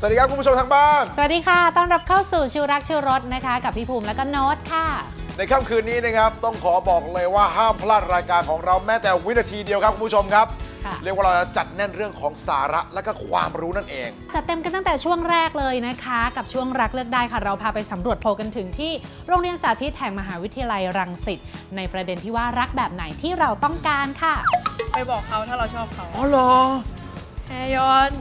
สวัสดีครับคุณผู้ชมทางบ้าน สวัสดีค่ะ ต้อนรับเข้าสู่ชิวรักชิวรสนะคะ กับพี่ภูมิและก็โน้ตค่ะ ในค่ำคืนนี้นะครับต้องขอบอกเลยว่าห้ามพลาดรายการของเราแม้แต่วินาทีเดียวครับคุณผู้ชมครับ ค่ะ เรียกว่าเราจะจัดแน่นเรื่องของสาระและก็ความรู้นั่นเอง จัดเต็มกันตั้งแต่ช่วงแรกเลยนะคะ กับช่วงรักเลือกได้ค่ะ เราพาไปสำรวจโพลกันถึงที่โรงเรียนสาธิตแห่งมหาวิทยาลัยรังสิตในประเด็นที่ว่ารักแบบไหนที่เราต้องการค่ะ ไปบอกเขาถ้าเราชอบเขาอ๋อเหรอแฮยอน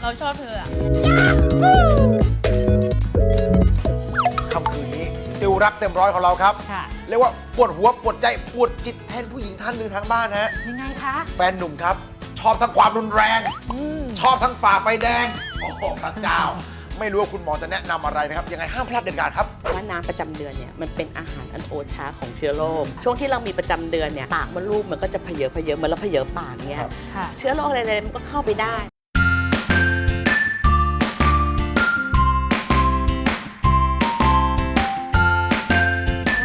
เราชอบเธออะค่ำคืนนี้ติวรักเต็มร้อยของเราครับ ค่ะ เรียกว่าปวดหัวปวดใจปวดจิตแทนผู้หญิงท่านหนึ่งทางบ้านฮะ ยังไงคะแฟนหนุ่มครับ ชอบทั้งความรุนแรงอืมชอบทั้งฝ่าไฟแดง โอ้โหพระเจ้า ไม่รู้ว่าคุณหมอจะแนะนำอะไรนะครับ ยังไงห้ามพลาดเด็ดขาดครับ ว่าน้ำประจำเดือนเนี่ยมันเป็นอาหารอันโอชาของเชื้อโรคช่วงที่เรามีประจำเดือนเนี่ยปากมดลูกมันก็จะเพเยอเพเยอเหมือนเราเพเยอปากเนี้ยครับค่ะเชื้อโรคอะไรๆมันก็เข้าไปได้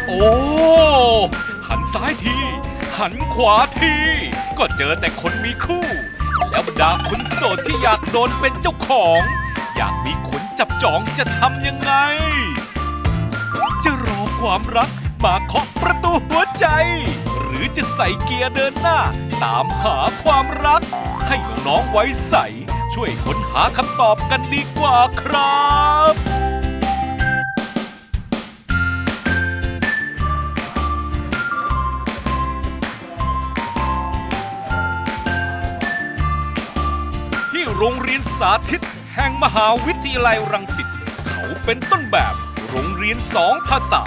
โอ้ หันซ้ายที หันขวาที ก็เจอแต่คนมีคู่ แล้วบรรดาคนโสดที่อยากโดนเป็นเจ้าของ อยากมีคนจับจองจะทำยังไง จะรอความรักมาเคาะประตูหัวใจ หรือจะใส่เกียร์เดินหน้า ตามหาความรัก ให้น้องๆไว้ใส ช่วยค้นหาคำตอบกันดีกว่าครับที่โรงเรียนสาธิต แห่งมหาวิทยาลัยรังสิตเขาเป็นต้นแบบโรงเรียนสองภาษา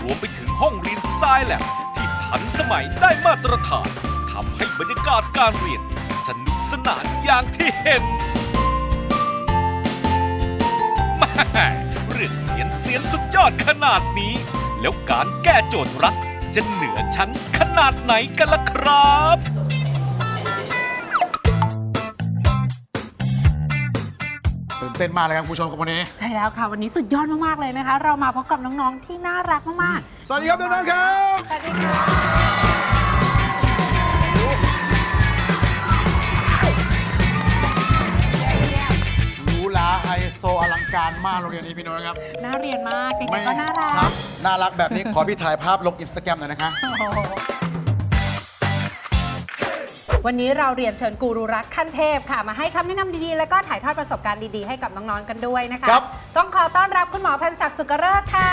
รวมไปถึงห้องเรียนทรายแลบที่ทันสมัยได้มาตรฐานทำให้บรรยากาศการเรียน สนุกสนานอย่างที่เห็นแม่เรื่องเรียนเสียนสุดยอดขนาดนี้ แล้วการแก้โจทย์รักจะเหนือชั้นขนาดไหนกันล่ะครับ เต้นมากเลยครับคุณผู้ชมครับวันนี้ ใช่แล้วค่ะ วันนี้สุดยอดมาก ๆ เลยนะคะ เรามาพบกับน้องๆที่น่ารักมากสวัสดีครับน้องๆครับๆสวัสดีค่ะหรูหราไฮโซอลังการมากโรงเรียนนี้พี่โน้ตนะครับน่าเรียนมากเด็กๆก็น่ารักครับน่ารักแบบนี้ขอพี่ถ่ายภาพลงอินสตาแกรมหน่อยนะคะ วันนี้เราเรียนเชิญกูรูรักขั้นเทพค่ะ มาให้คำแนะนำดีๆ แล้วก็ถ่ายทอดประสบการณ์ดีๆ ให้กับน้องๆกันด้วยนะคะ ครับ ต้องขอต้อนรับคุณหมอพันศักดิ์สุกเริศค่ะ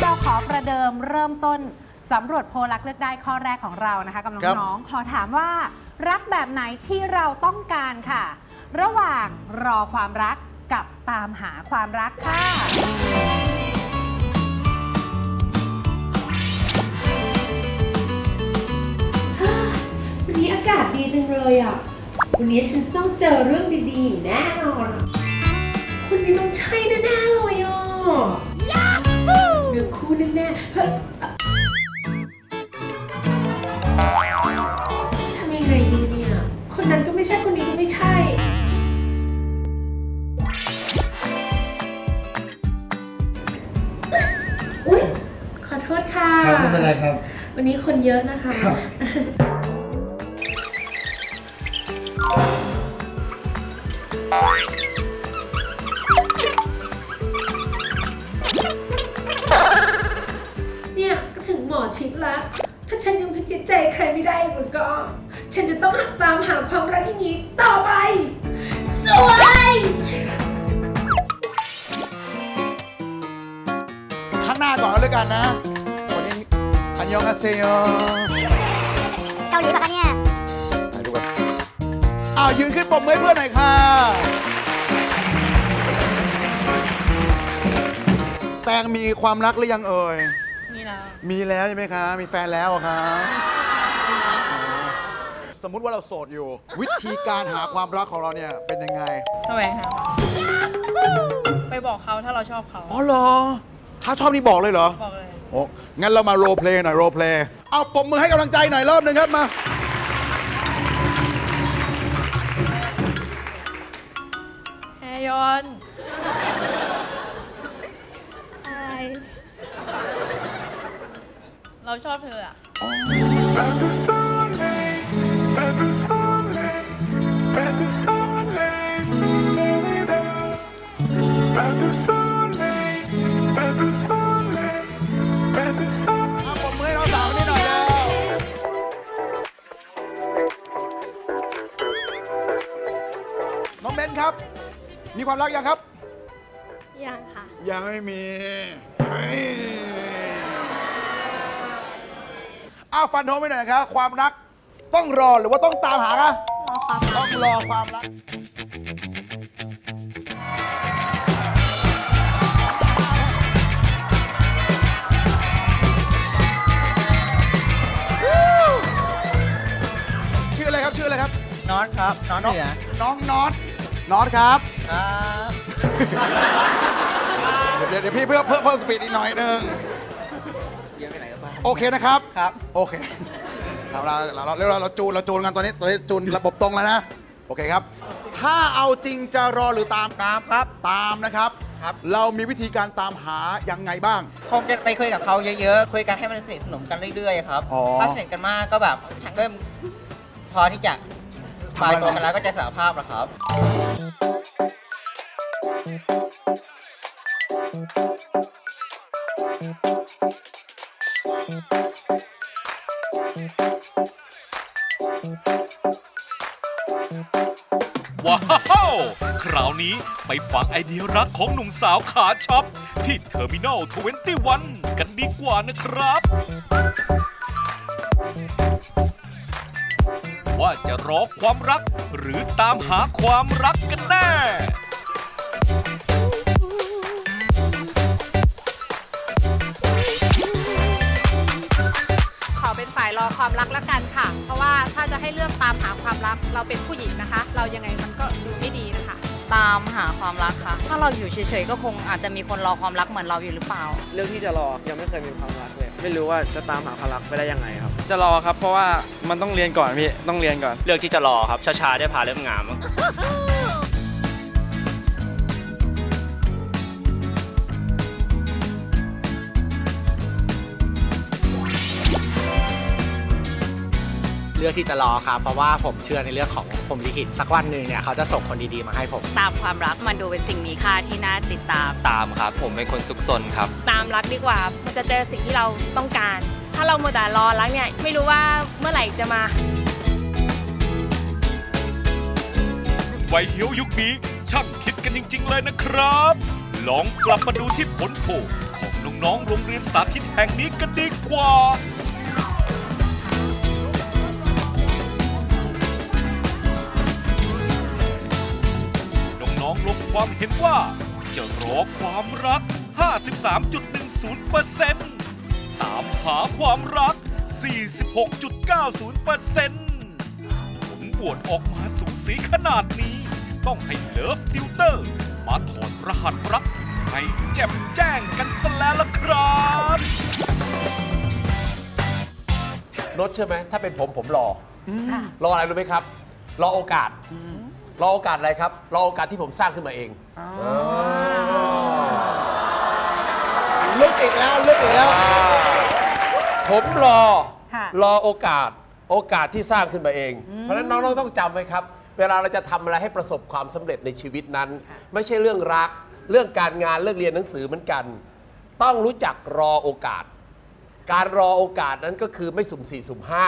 เราขอประเดิมเริ่มต้นสำรวจโพลรักเลือกได้ข้อแรกของเรานะคะกับครับ น้องๆขอถามว่า รักแบบไหนที่เราต้องการค่ะ ระหว่างรอความรักกับตามหาความรักค่ะากาศดีจังเลยอะ วันนี้ฉันต้องเจอเรื่องดีๆอย่างแน่นอนอะคนนี้ต้องใช่แน่ๆเลยอะเนื้อคู่แน่ๆเฮ้ยทำยังไงดีเนี่ย คนนั้นก็ไม่ใช่คนนี้ก็ไม่ใช่ อุ๊ย ขอโทษค่ะ ครับไม่เป็นไรครับ วันนี้คนเยอะนะคะ ครับางหน้าก่อนก็แล้วกันนะ วันนี้อันยองอาเซโยเกาหลีปะคะเนี่ย ถ่ายดูกันอ้าวยืนขึ้นปมมือให้เพื่อนหน่อยค่ะ แตงมีความรักหรือยังเอ่ย มีแล้ว มีแล้วใช่ไหมคะ มีแฟนแล้วเหรอครับ สมมุติว่าเราโสดอยู่ วิธีการหาความรักของเราเนี่ยเป็นยังไง แสวงหาไปบอกเขาถ้าเราชอบเขา อ๋อเหรอ ถ้าชอบนี่บอกเลยเหรอ บอกเลย โอ้งั้นเรามาโรลเพลย์หน่อยโรลเพลย์เอาปมมือให้กำลังใจหน่อยรอบหนึ่งครับมา แฮยอนเขาชอบเธออะเมีความรักยังครับ ยังค่ะ ยังไม่มีเฮ้ยอ้าวฟันโทไปหน่อยครับ ความรักต้องรอหรือว่าต้องตามหาคะรอความต้องรอความรัก ชื่ออะไรครับชื่ออะไรครับน็อตครับน็อตเหนือน้องน็อตน็อตครับ ครับเดี๋ยวเดี๋ยวพี่เพื่อเพิ่มเพิ่มสปีดอีกหน่อยหนึงเยี่ยมไปไหนกันบ้างโอเคนะครับ ครับ โอเคครับเราเราเราเราเราจูนเราจูนกันตอนนี้ตอนนี้จูนระบบตรงแล้วนะ โอเคครับ ถ้าเอาจริงจะรอหรือตามตามครับ ตามนะครับ ครับ เรามีวิธีการตามหายังไงบ้าง คงจะไปคุยกับเขาเยอะๆ คุยกันให้มันสนิทสนมกันเรื่อยๆครับ อ๋อถ้าสนิทกันมากก็แบบฉันเริ่มพอที่จะทำปลาอะไรยตัวกันแล้วก็จะสารภาพแล้วครับ ว้าว คราวนี้ไปฟังไอเดียรักของหนุ่มสาวขาช็อป ที่เทอร์มินอล21 กันดีกว่านะครับ ว่าจะรอความรัก หรือตามหาความรักกันแน่ ความรักแล้วกันค่ะ เพราะว่าถ้าจะให้เลือกตามหาความรักเราเป็นผู้หญิงนะคะ เรายังไงมันก็ดูไม่ดีนะคะ ตามหาความรักค่ะ ถ้าเราอยู่เฉยๆก็คงอาจจะมีคนรอความรักเหมือนเราอยู่หรือเปล่า เรื่องที่จะรอยังไม่เคยมีความรักเลย ไม่รู้ว่าจะตามหาความรักไปได้ยังไงครับ จะรอครับ เพราะว่ามันต้องเรียนก่อนพี่ต้องเรียนก่อน เลือกที่จะรอครับช้าๆได้พาเริ่มงาม ลือกที่จะรอครับเพราะว่าผมเชื่อในเรื่องของผมลิขิตสักวันหนึ่งเนี่ยเขาจะส่งคนดีๆมาให้ผม ตามความรักมันดูเป็นสิ่งมีค่าที่น่าติดตาม ตามครับ ผมเป็นคนซุกซนครับ ตามรักดีกว่า มันจะเจอสิ่งที่เราต้องการ ถ้าเราโมวแต่รอรักเนี่ยไม่รู้ว่าเมื่อไหร่จะมาวัยเหียวยุคนี้ช่างคิดกันจริง ๆ เลยนะครับ ลองกลับมาดูที่ผลโผล่ของน้องๆโรงเรียนสาธิตแห่งนี้กันดีกว่า ความเห็นว่าจะรอความรัก 53.10%ตามหาความรัก 46.90%ผลบวชออกมาสูสีขนาดนี้ ต้องให้เลิฟติวเตอร์ มาถอดรหัสรัก ให้แจ่มแจ้งกันซะแล้วล่ะครับรถใช่ไหมถ้าเป็นผมผมรออรออะไรรู้ไหมครับ รอโอกาส รอโอกาสอะไรครับ รอโอกาสที่ผมสร้างขึ้นมาเอง ลึกอีกแล้วลึกอีกแล้ว ผมรอ ค่ะ รอโอกาส โอกาสที่สร้างขึ้นมาเอง เพราะฉะนั้นน้องๆต้องจำไว้ครับ เวลาเราจะทำอะไรให้ประสบความสำเร็จในชีวิตนั้น ไม่ใช่เรื่องรัก เรื่องการงานเรื่องเรียนหนังสือเหมือนกัน ต้องรู้จักรอโอกาส การรอโอกาสนั้นก็คือไม่สุ่มสี่สุ่มห้า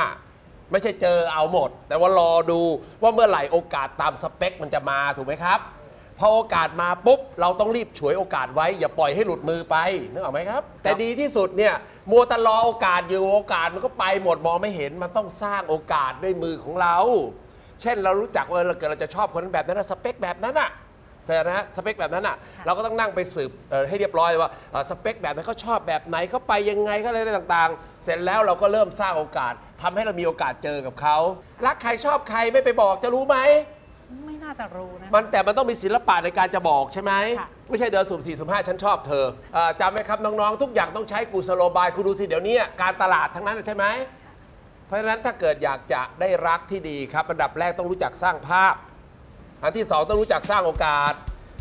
ไม่ใช่เจอเอาหมด แต่ว่ารอดูว่าเมื่อไหร่โอกาสตามสเปคมันจะมาถูกไหมครับพอโอกาสมาปุ๊บเราต้องรีบฉวยโอกาสไว้ อย่าปล่อยให้หลุดมือไปนึกออกไหมครับ แต่ดีที่สุดเนี่ยมัวแต่รอโอกาสอยู่โอกาสมันก็ไปหมดมองไม่เห็นมันต้องสร้างโอกาสด้วยมือของเรา เช่นเรารู้จักว่าเราเกิดเราจะชอบคนนั้นแบบนั้นนะสเปคแบบนั้นอะ แต่นะฮะสเปคแบบนั้นอะเราก็ต้องนั่งไปสืบเอ่อให้เรียบร้อยเลยว่าเอ่อสเปคแบบนั้นเขาชอบแบบไหนเขาไปยังไงเขาอะไรต่างๆ เสร็จแล้วเราก็เริ่มสร้างโอกาสทำให้เรามีโอกาสเจอกับเขารักใครชอบใครไม่ไปบอกจะรู้ไหม ไม่น่าจะรู้นะ มันแต่มันต้องมีศิลปะในการจะบอกใช่ไหม ค่ะ ไม่ใช่เดินสุ่มสี่สุ่มห้าฉันชอบเธอเออจำไหมครับน้อง ๆ ทุกอย่างต้องใช้กุศโลบาย คุณดูสิ เดี๋ยวนี้การตลาดทั้งนั้นใช่ไหม เพราะฉะนั้นถ้าเกิดอยากจะได้รักที่ดีครับอันดับแรกต้องรู้จักสร้างภาพ อันที่สองต้องรู้จักสร้างโอกาส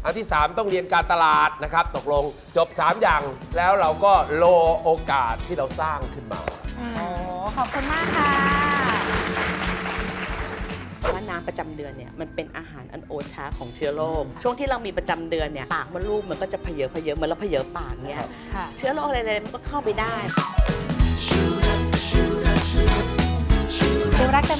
อันที่สามต้องเรียนการตลาดนะครับ ตกลงจบ 3 อย่างแล้วเราก็โลโอกาสที่เราสร้างขึ้นมาอืขอบคุณมากค่ะ ว่าน้ำประจำเดือนเนี่ยมันเป็นอาหารอันโอชาของเชื้อโรคช่วงที่เรามีประจำเดือนเนี่ยปากมดลูกมันก็จะเพเยอะเพเยอะเหมือนเราเพเยอะปากเนี่ยค่ะ เชื้อโรคอะไรๆมันก็เข้าไปได้เ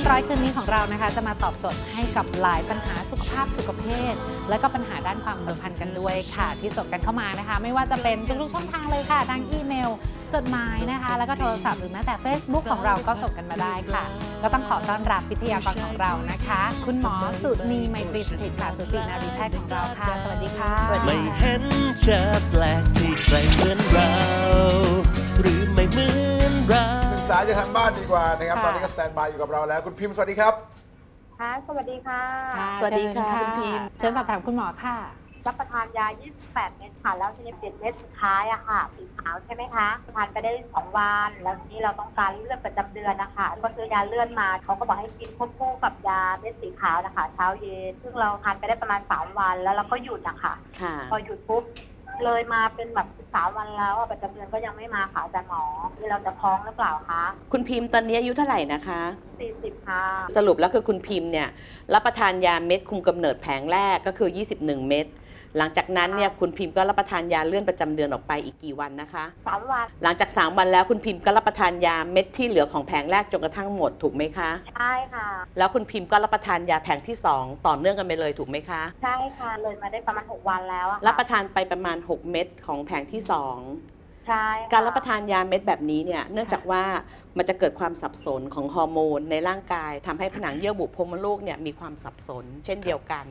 ร้อยคืนนี้ของเรานะคะ จะมาตอบโจทย์ให้กับหลายปัญหาสุขภาพสุขภาพและก็ปัญหาด้านความสัมพันธ์กันด้วยค่ะ ที่ส่งกันเข้ามานะคะ ไม่ว่าจะเป็นทุกๆช่องทางเลยค่ะทางอีเมล จดหมายนะคะ แล้วก็โทรศัพท์หรือแม้แต่ Facebook ของเราก็ส่งกันมาได้ค่ะ ก็ต้องขอต้อนรับวิทยากรของเรานะคะ คุณหมอสุนีไมตรีสถิตค่ะสุตินารีแพทย์ของเราค่ะ สวัสดีค่ะไม่เห็นจะแปลกที่ใครเหมือนเรา เราหนึ่งสายจากทางบ้านดีกว่านะครับ ค่ะ ตอนนี้ก็สแตนบายอยู่กับเราแล้ว คุณพิมพ์สวัสดีครับ ค่ะ สวัสดีค่ะ ค่ะสวัสดีค่ะเชิญคุณพิมพ์ เชิญสอบถามคุณหมอค่ะ รับประทานยา 28 เม็ดค่ะ แล้วทีนี้7เม็ดสุดท้ายอะค่ะสีขาวใช่ไหมคะ ทานไปได้ 2 วัน แล้วทีนี้เราต้องการเลือดประจำเดือนนะคะ ก็ซื้อยาเลือดมา เขาก็บอกให้กินควบคู่กับยาเม็ดสีขาวนะคะ เช้าเย็น ซึ่งเราทานไปได้ประมาณ 3 วัน แล้วเราก็หยุดนะคะ ค่ะ พอหยุดปุ๊บ เลยมาเป็นแบบ13วันแล้วอะประจำเดือนก็ยังไม่มาค่ะอาจารย์หมอนี่เราจะท้องหรือเปล่าคะคุณพิมพ์ตอนนี้อายุเท่าไหร่นะคะ40ค่ะสรุปแล้วคือคุณพิมพ์เนี่ยรับประทานยาเม็ดคุมกำเนิดแผงแรกก็คือ 21 เม็ด หลังจากนั้นเนี่ยคุณพิมพ์ก็รับประทานยาเลื่อนประจำเดือนออกไปอีกกี่วันนะคะ3วันหลังจาก 3 วันแล้วคุณพิมพ์ก็รับประทานยาเม็ดที่เหลือของแผงแรกจนกระทั่งหมดถูกไหมคะ ใช่ค่ะ แล้วคุณพิมพ์ก็รับประทานยาแผงที่ 2 ต่อเนื่องกันไปเลยถูกไหมคะ ใช่ค่ะ เลยมาได้ประมาณ6วันแล้วอะค่ะรับประทานไปประมาณ 6 เม็ดของแผงที่ 2 ใช่ค่ะ การรับประทานยาเม็ดแบบนี้เนี่ยเนื่องจากว่ามันจะเกิดความสับสนของฮอร์โมนในร่างกายทำให้ผนังเยื่อบุโพรงมดลูกเนี่ยมีความสับสน เช่นเดียวกัน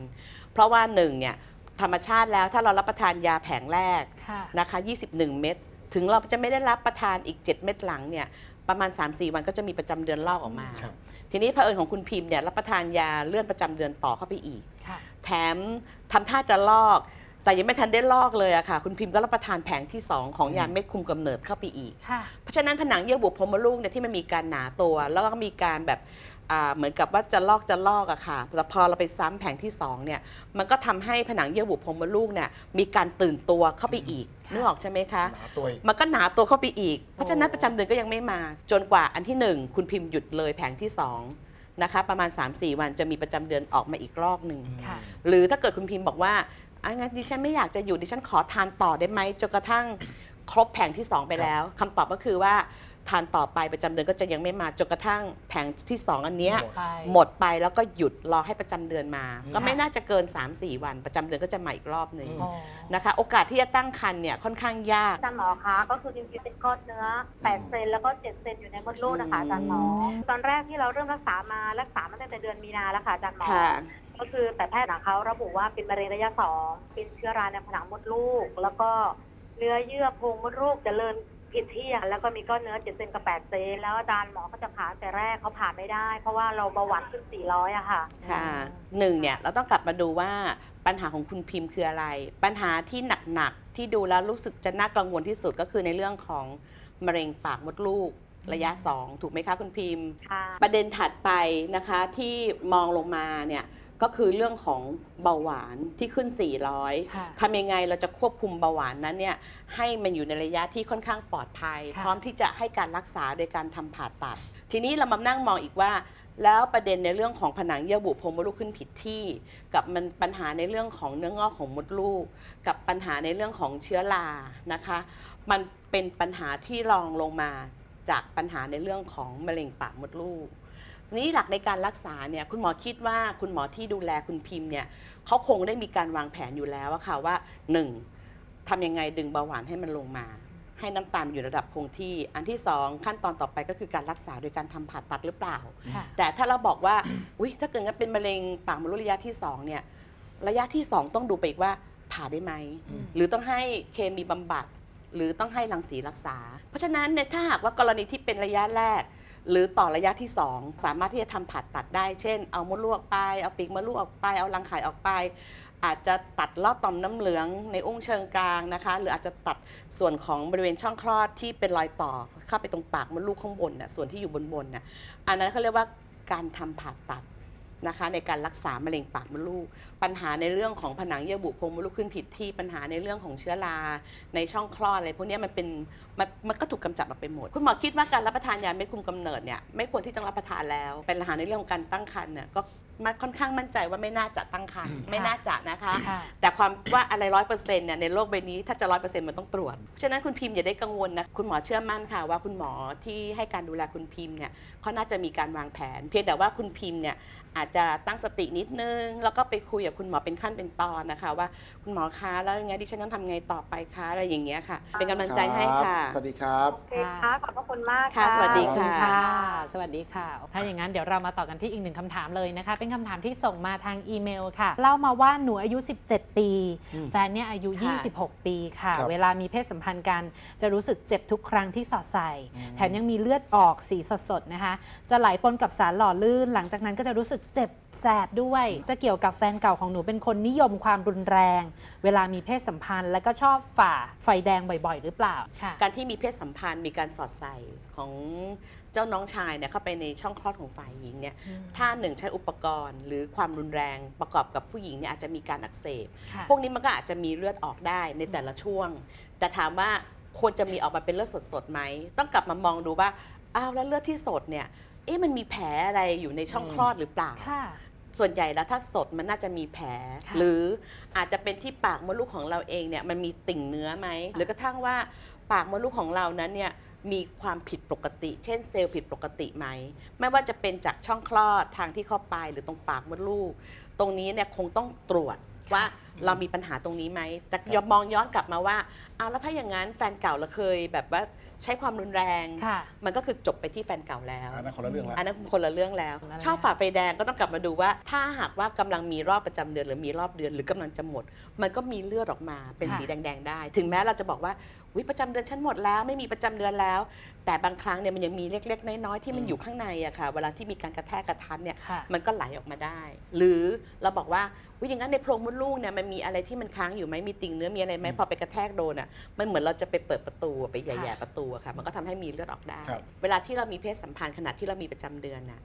เพราะว่าหนึ่งเนี่ย ธรรมชาติแล้วถ้าเรารับประทานยาแผงแรกค่ะนะคะ 21 เม็ดถึงเราจะไม่ได้รับประทานอีก 7 เม็ดหลังเนี่ยประมาณ 3-4 วันก็จะมีประจำเดือนลอกออกมาครับทีนี้เผอิญของคุณพิมพ์เนี่ยรับประทานยาเลื่อนประจำเดือนต่อเข้าไปอีกค่ะแถมทำท่าจะลอก แต่ยังไม่ทันได้ลอกเลยอะค่ะ คุณพิมพ์ก็รับประทานแผงที่ 2 ของยาเม็ดคุมกำเนิดเข้าไปอีกค่ะเพราะฉะนั้นผนังเยื่อบุโพรงมดลูกเนี่ยที่มันมีการหนาตัว แล้วก็มีการแบบอ่า เหมือนกับว่าจะลอกจะลอกอะค่ะแต่พอเราไปซ้ำแผงที่2เนี่ย มันก็ทำให้ผนังเยื่อบุโพรงมดลูกเนี่ยมีการตื่นตัวเข้าไปอีกนึกออกใช่ไหมคะหนาตัวอีกมันก็หนาตัวเข้าไปอีก เพราะฉะนั้นประจำเดือนก็ยังไม่มา จนกว่าอันที่ 1 คุณพิมพ์หยุดเลยแผงที่ 2 นะคะ ประมาณ 3-4 วันจะมีประจำเดือนออกมาอีกรอบหนึ่งค่ะหรือถ้าเกิดคุณพิมพ์บอกว่าอะงั้นดิฉันไม่อยากจะอยู่ดิฉันขอทานต่อได้ไหมจนกระทั่งครบแผงที่ 2 ไปแล้วคำตอบก็คือว่า ทานต่อไปประจำเดือนก็จะยังไม่มาจนกระทั่งแผงที่ 2 อันเนี้ยหมดไป หมดไปแล้วก็หยุดรอให้ประจำเดือนมา ก็ไม่ค่ะน่าจะเกิน 3-4 วัน ประจำเดือนก็จะมาอีกรอบหนึ่งอ๋อ นะคะ โอกาสที่จะตั้งครรภ์เนี่ยค่อนข้างยาก อาจารย์หมอคะก็คือจริงๆเป็นก้อนเนื้อ 8 เซนแล้วก็ 7 เซนอยู่ในมดลูกนะคะอาจารย์หมอ ตอนแรกที่เราเริ่มรักษามารักษามาตั้งแต่เดือนมีนาแล้วค่ะอาจารย์หมอ ค่ะ ก็คือแต่แพทย์ของเขาระบุว่าเป็นมะเร็งระยะสองเป็นเชื้อราในผนังมดลูก แล้วก็เนื้อเยื่อโพรงมดลูกเจริญ ผิดที่อะแล้วก็มีก้อนเนื้อ7เซนกับ8เซนแล้วอาจารย์หมอเขาจะผ่าแต่แรกเขาผ่าไม่ได้ เพราะว่าเราเบาหวานขึ้น400อะค่ะ ค่ะหนึ่งเนี่ยเราต้องกลับมาดูว่าปัญหาของคุณพิมพ์คืออะไร ปัญหาที่หนักๆที่ดูแล้วรู้สึกจะน่ากังวลที่สุดก็คือในเรื่องของมะเร็งปากมดลูกระยะ 2 ถูกไหมคะคุณพิมพ์ค่ะประเด็นถัดไปนะคะที่มองลงมาเนี่ย ก็คือเรื่องของเบาหวานที่ขึ้น 400ค่ะทำยังไงเราจะควบคุมเบาหวานนั้นเนี่ยให้มันอยู่ในระยะที่ค่อนข้างปลอดภัยค่ะพร้อมที่จะให้การรักษาโดยการทำผ่าตัด ทีนี้เรามานั่งมองอีกว่า แล้วประเด็นในเรื่องของผนังเยื่อบุโพรงมดลูกขึ้นผิดที่ กับมันปัญหาในเรื่องของเนื้องอกของมดลูก กับปัญหาในเรื่องของเชื้อรานะคะ มันเป็นปัญหาที่รองลงมาจากปัญหาในเรื่องของมะเร็งปากมดลูก นี้หลักในการรักษาเนี่ยคุณหมอคิดว่าคุณหมอที่ดูแลคุณพิมพ์เนี่ยเขาคงได้มีการวางแผนอยู่แล้วอะค่ะว่า 1. ทำยังไงดึงเบาหวานให้มันลงมา ให้น้ำตาลอยู่ระดับคงที่ อันที่ 2 ขั้นตอนต่อไปก็คือการรักษาโดยการทำผ่าตัดหรือเปล่าค่ะแต่ถ้าเราบอกว่าอุ้ยถ้าเกิดงั้นเป็นมะเร็งปากมดลูกระยะที่2เนี่ยระยะที่ 2 ต้องดูไปอีกว่าผ่าได้ไหมหรือต้องให้เคมีบำบัด หรือต้องให้รังสีรักษา เพราะฉะนั้นเนี่ยถ้าหากว่ากรณีที่เป็นระยะแรก หรือต่อระยะที่ 2 สามารถที่จะทำผ่าตัดได้ เช่น เอามดลูกออกไป เอาปีกมดลูกออกไป เอารังไข่ออกไป อาจจะตัดลอดต่อมน้ำเหลืองในอุ้งเชิงกลางนะคะ หรืออาจจะตัดส่วนของบริเวณช่องคลอดที่เป็นรอยต่อเข้าไปตรงปากมดลูกข้างบนน่ะส่วนที่อยู่บนบนน่ะอันนั้นเขาเรียกว่าการทำผ่าตัด นะคะในการรักษามะเร็งปากมดลูก ปัญหาในเรื่องของผนังเยื่อบุโพรงมดลูกขึ้นผิดที่ปัญหาในเรื่องของเชื้อราในช่องคลอดอะไรพวกนี้มันเป็นมันมันก็ถูกกำจัดออกไปหมด คุณหมอคิดว่าการรับประทานยาเม็ดคุมกำเนิดเนี่ยไม่ควรที่ต้องรับประทานแล้ว เป็นปัญหาในเรื่องของการตั้งครรภ์เนี่ยก็ มาค่อนข้างมั่นใจว่าไม่น่าจะตั้งครรภ์ไม่น่าจะนะคะ ค่ะ แต่ความว่าอะไรร้อยเปอร์เซ็นต์เนี่ยในโลกใบนี้ถ้าจะร้อยเปอร์เซ็นต์มันต้องตรวจ ฉะนั้นคุณพิมพ์อย่าได้กังวลนะคุณหมอเชื่อมั่นค่ะว่าคุณหมอที่ให้การดูแลคุณพิมพ์เนี่ยเขาน่าจะมีการวางแผน เพียงแต่ว่าคุณพิมพ์เนี่ยอาจจะตั้งสตินิดนึง แล้วก็ไปคุยกับคุณหมอเป็นขั้นเป็นตอนนะคะว่าคุณหมอคะแล้วยังไงดิฉันต้องทำไงต่อไปคะอะไรอย่างเงี้ยค่ะ เป็นกำลังใจให้ค่ะสวัสดีครับ โอเคค่ะ ขอบพระคุณมาก ค่ะสวัสดี ขอบณค่ะ สวัสดีค่ะ ถ้าอย่างนั้นเดี๋ยวเรามาต่อกันที่อีกหนึ่งคำถามเลยนะคะเป็นคำถามที่ส่งมาทางอีเมลค่ะ เล่ามาว่าหนูอายุ 17 ปี อืมแฟนเนี่ยอายุ ค่ะ 26 ปีค่ะ ครับเวลามีเพศสัมพันธ์กัน จะรู้สึกเจ็บทุกครั้งที่สอดใส่แถมยังมีเลือดออกสีสดๆนะคะ จะไหลปนกับสารหล่อลื่น หลังจากนั้นก็จะรู้สึกเจ็บแสบด้วย จะเกี่ยวกับแฟนเก่าของหนูเป็นคนนิยมความรุนแรง เวลามีเพศสัมพันธ์ แล้วก็ชอบฝ่าไฟแดงบ่อยๆ หรือเปล่าค่ะ การที่มีเพศสัมพันธ์มีการสอดใส่ของ เจ้าน้องชายเนี่ยเข้าไปในช่องคลอดของฝ่ายหญิงเนี่ยอืมถ้าหนึ่งใช้อุปกรณ์หรือความรุนแรงประกอบกับผู้หญิงเนี่ยอาจจะมีการอักเสบค่ะพวกนี้มันก็อาจจะมีเลือดออกได้ในแต่ละช่วง แต่ถามว่าควรจะมีออกมาเป็นเลือดสดๆไหม ต้องกลับมามองดูว่าอ้าวแล้วเลือดที่สดเนี่ยเอ๊ะมันมีแผลอะไรอยู่ในช่องคลอดหรือเปล่าค่ะส่วนใหญ่แล้วถ้าสดมันน่าจะมีแผลค่ะหรืออาจจะเป็นที่ปากมดลูกของเราเองเนี่ยมันมีติ่งเนื้อไหมหรือกระทั่งว่าปากมดลูกของเรานั้นเนี่ย มีความผิดปกติ เช่นเซลล์ผิดปกติไหม ไม่ว่าจะเป็นจากช่องคลอดทางที่เข้าไปหรือตรงปากมดลูก ตรงนี้เนี่ยคงต้องตรวจว่าเรามีปัญหาตรงนี้ไหม แต่ยอมมองย้อนกลับมาว่าเอาแล้วถ้าอย่างนั้นแฟนเก่าเราเคยแบบว่าใช้ความรุนแรงค่ะมันก็คือจบไปที่แฟนเก่าแล้ว อันนั้นคนละเรื่องแล้วอันนั้นคนละเรื่องแล้วคนละเรื่องชอบฝ่าไฟแดงก็ต้องกลับมาดูว่า ถ้าหากว่ากำลังมีรอบประจำเดือนหรือมีรอบเดือนหรือกำลังจะหมด มันก็มีเลือดออกมาเป็นค่ะสีแดง ๆ ได้ ถึงแม้เราจะบอกว่า วิประจำเดือนฉันหมดแล้วไม่มีประจำเดือนแล้ว แต่บางครั้งเนี่ยมันยังมีเล็ก ๆ น้อยๆที่มันอยู่ข้างในอะค่ะเวลาที่มีการกระแทกกระทันเนี่ยค่ะ มันก็ไหลออกมาได้ หรือเราบอกว่าวิอย่างนั้นในโพรงมดลูกเนี่ยมันมีอะไรที่มันค้างอยู่ไหมมีติ่งเนื้อมีอะไรไหมพอไปกระแทกโดนอะมันเหมือนเราจะไปเปิดประตูไปแย่ๆประตูอะค่ะมันก็ทำให้มีเลือดออกได้ ครับ เวลาที่เรามีเพศสัมพันธ์ขณะที่เรามีประจำเดือนน่ะ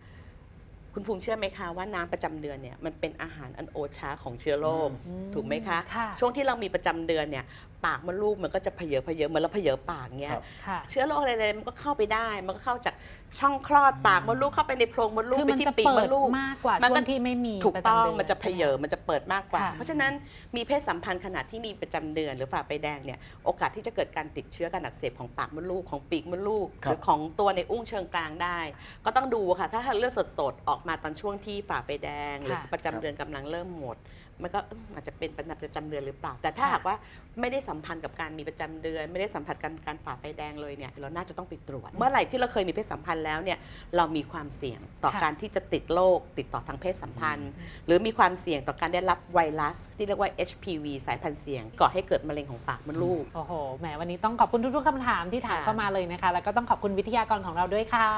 คุณภูมิเชื่อไหมคะว่าน้ำประจำเดือนเนี่ยมันเป็นอาหารอันโอชาของเชื้อโรคอืมถูกไหมคะ ค่ะช่วงที่เรามีประจำเดือนเนี่ยปากมดลูกมันก็จะเพเยอเพเยอเหมือนเราเพเยอปากเงี้ย ครับ ค่ะ เชื้อโรคอะไรๆมันก็เข้าไปได้ มันก็เข้าจาก ช่องคลอดปากมดลูกเข้าไปในโพรงมดลูกคือไปมันที่จะปีกเปิมดดลูก มากกว่ามันช่วก็งที่ไม่มีถูกต้องประจำเดือนมันจะเพเยอมันจะเปิดมากกว่า ค่ะ เพราะฉะนั้นมีเพศสัมพันธ์ขณะที่มีประจำเดือนหรือฝ่าไฟแดงเนี่ยโอกาสที่จะเกิดการติดเชื้อการอักเสบของปากมดลูกของปีกมดลูกคหรับรือของตัวในอุ้งเชิงกลางได้ ก็ต้องดูค่ะ ถ้าเลือดสดๆ ออกมาตอนช่วงที่ฝ่าไฟแดง หรือค่ะ ประจำเดือนกำลังเริ่มหมด มันก็เอิ่มอาจจะเป็นประจำเดือนหรือเปล่า แต่ถ้าค่ะหากว่าไม่ได้สัมพันธ์กับการมีประจำเดือน ไม่ได้สัมผัสกันการฝ่าไฟแดงเลยเนี่ยเราน่าจะต้องไปตรวจ เมื่อไหร่ที่เราเคยมีเพศสัมพันธ์แล้วเนี่ยเรามีความเสี่ยงต่อค่ะการที่จะติดโรคติดต่อทางเพศสัมพันธ์ หรือมีความเสี่ยงต่อการได้รับไวรัส ที่เรียกว่า HPV สายพันธุ์เสี่ยงก่อให้เกิดมะเร็งของปากมดลูก โอ้โห แหม วันนี้ต้องขอบคุณทุกๆคำถามที่ถามค่ะ เข้ามาเลยนะคะ แล้วก็ต้องขอบคุณวิทยากรของเราด้วยค่ะ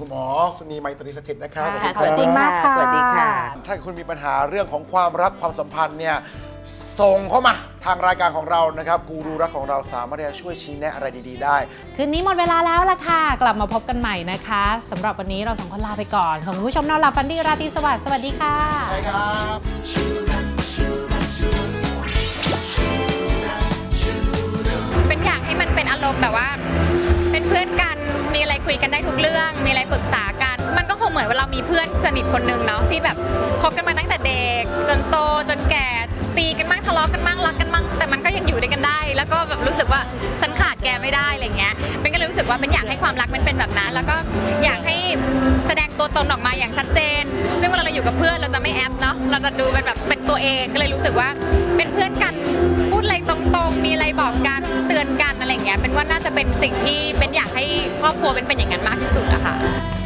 คุณหมอสุนีไมตรีสถิตนะครับค่ะสวัสดีมากค่ะค่ะ สวัสดีค่ะ ถ้าคุณมีปัญหาเรื่องของความรักความสัมพันธ์เนี่ยส่งเข้ามาทางรายการของเรานะครับกูรูรักของเราสามารถที่จะช่วยชี้แนะอะไรดีๆ ได้ คืนนี้หมดเวลาแล้วล่ะค่ะ กลับมาพบกันใหม่นะคะสำหรับวันนี้เราสองคนลาไปก่อนส่งคุณผู้ชมนอนหลับฝันดีราตรีสวัสดิ์สวัสดีค่ะ ใช่ครับ เป็นอยากให้มันเป็นอารมณ์แบบว่า เป็นเพื่อนกันมีอะไรคุยกันได้ทุกเรื่อง มีอะไรปรึกษากันามีเพื่อนสนิทคนหนึ่งเนาะที่แบบคบกันมาตั้งแต่เด็ก จนโตจนแก่ตีกันมั่งทะเลาะกันมั่งรักกันมั่งแต่มันก็ยังอยู่ด้วยกันได้ แล้วก็แบบรู้สึกว่าฉันขาดแกไม่ได้อะไรเงี้ยเป็นก็เลยรู้สึกว่าเป็นอยากให้ความรักมันเป็นแบบนั้น แล้วก็อยากให้แสดงตัวตนออกมาอย่างชัดเจน ซึ่งเวลาเราอยู่กับเพื่อนเราจะไม่แอปเนาะเราจะดูเป็นแบบเป็นตัวเองก็เลยรู้สึกว่าเป็นเพื่อนกันพูดอะไรตรงๆ มีอะไรบอกกันเตือนกันอะไรเงี้ยเป็นว่าน่าจะเป็นสิ่งที่เป็นอยากให้ครอบครัวเป็นเป็นอย่างนั้นมากที่สุดอะค่ะ